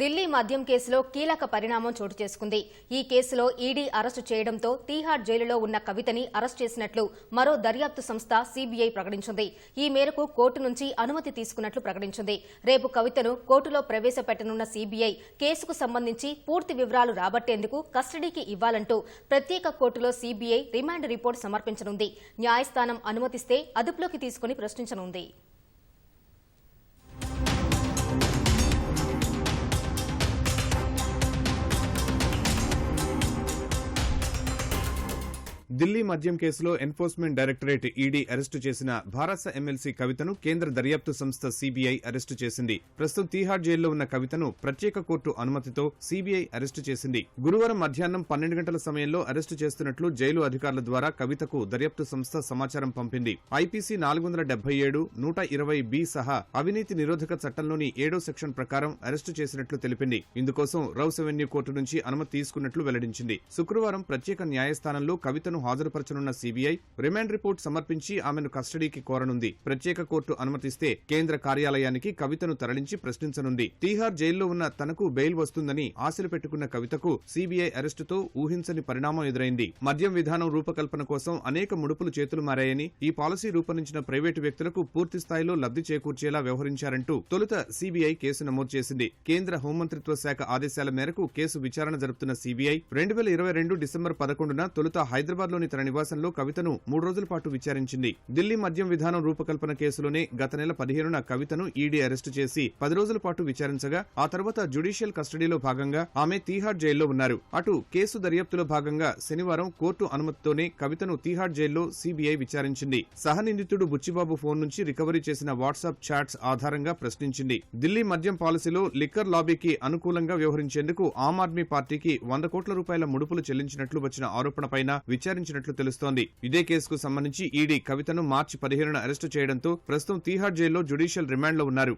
ఢిల్లీ మద్యం కేసులో కీలక పరిణామం చోటు చేసుకుంది. ఈ కేసులో ఈడీ అరెస్టు చేయడంతో తీహార్ జైలులో ఉన్న కవితని అరెస్ట్ చేసినట్లు మరో దర్యాప్తు సంస్థ సీబీఐ ప్రకటించింది. ఈ మేరకు కోర్టు నుంచి అనుమతి తీసుకున్నట్లు ప్రకటించింది. రేపు కవితను కోర్టులో ప్రవేశపెట్టనున్న సీబీఐ కేసుకు సంబంధించి పూర్తి వివరాలు రాబట్టేందుకు కస్టడీకి ఇవ్వాలంటూ ప్రత్యేక కోర్టులో సీబీఐ రిమాండ్ రిపోర్ట్ సమర్పించనుంది. న్యాయస్థానం అనుమతిస్తే అదుపులోకి తీసుకుని ప్రశ్నించనుంది. ఢిల్లీ మద్యం కేసులో ఎన్ఫోర్స్మెంట్ డైరెక్టరేట్ ఈడీ అరెస్టు చేసిన భారత ఎమ్మెల్సీ కవితను కేంద్ర దర్యాప్తు సంస్థ సీబీఐ అరెస్టు చేసింది. ప్రస్తుతం తీహార్ జైల్లో ఉన్న కవితను ప్రత్యేక కోర్టు అనుమతితో సీబీఐ అరెస్టు చేసింది. గురువారం మధ్యాహ్నం పన్నెండు గంటల సమయంలో అరెస్టు చేస్తున్నట్లు జైలు అధికారుల ద్వారా కవితకు దర్యాప్తు సంస్థ సమాచారం పంపింది. ఐపీసీ నాలుగు వందల డెబ్బై ఏడు నూట ఇరవై బి సహా అవినీతి నిరోధక చట్టంలోని ఏడో సెక్షన్ ప్రకారం అరెస్టు చేసినట్లు తెలిపింది. ఇందుకోసం రౌస్ అవెన్యూ కోర్టు నుంచి అనుమతి తీసుకున్నట్లు వెల్లడించింది. శుక్రవారం ప్రత్యేక న్యాయస్థానంలో కవితను హాజరుపరచనున్న సీబీఐ రిమాండ్ రిపోర్ట్ సమర్పించి ఆమెను కస్టడీకి కోరనుంది. ప్రత్యేక కోర్టు అనుమతిస్తే కేంద్ర కార్యాలయానికి కవితను తరలించి ప్రశ్నించనుంది. తీహార్ జైల్లో ఉన్న తనకు బెయిల్ వస్తుందని ఆశలు పెట్టుకున్న కవితకు సీబీఐ అరెస్టుతో ఊహించని పరిణామం ఎదురైంది. మద్యం విధానం రూపకల్పన కోసం అనేక ముడుపులు చేతులు మారాయని ఈ పాలసీ రూపొందించిన ప్రైవేటు వ్యక్తులకు పూర్తి స్థాయిలో లబ్ధి చేకూర్చేలా వ్యవహరించారంటూ తొలుత సీబీఐ కేసు నమోదు చేసింది. కేంద్ర హోంమంత్రిత్వ శాఖ ఆదేశాల మేరకు కేసు విచారణ జరుపుతున్న సీబీఐ రెండు వేల ఇరవై రెండు డిసెంబర్ పదకొండున తొలుత హైదరాబాద్ హైదరాబాద్లోని తన నివాసంలో కవితను మూడు రోజుల పాటు విచారించింది. ఢిల్లీ మద్యం విధానం రూపకల్పన కేసులోనే గత నెల పదిహేనున కవితను ఈడీ అరెస్టు చేసి పది రోజుల పాటు విచారించగా ఆ తర్వాత జ్యుడిషియల్ కస్టడీలో భాగంగా ఆమె తీహార్ జైల్లో ఉన్నారు. అటు కేసు దర్యాప్తులో భాగంగా శనివారం కోర్టు అనుమతితోనే కవితను తీహార్ జైల్లో సీబీఐ విచారించింది. సహనిందితుడు బుచ్చిబాబు ఫోన్ నుంచి రికవరీ చేసిన వాట్సాప్ చాట్స్ ఆధారంగా ప్రశ్నించింది. ఢిల్లీ మద్యం పాలసీలో లిక్కర్ లాబీకి అనుకూలంగా వ్యవహరించేందుకు ఆమ్ ఆద్మీ పార్టీకి వంద కోట్ల రూపాయల ముడుపులు చెల్లించినట్లు వచ్చిన ఆరోపణపైన విచారించినట్లు తెలుస్తోంది. ఇదే కేసుకు సంబంధించి ఈడీ కవితను మార్చి పదిహేనున అరెస్టు చేయడంతో ప్రస్తుతం తీహార్ జైల్లో జ్యుడిషియల్ రిమాండ్లో ఉన్నారు.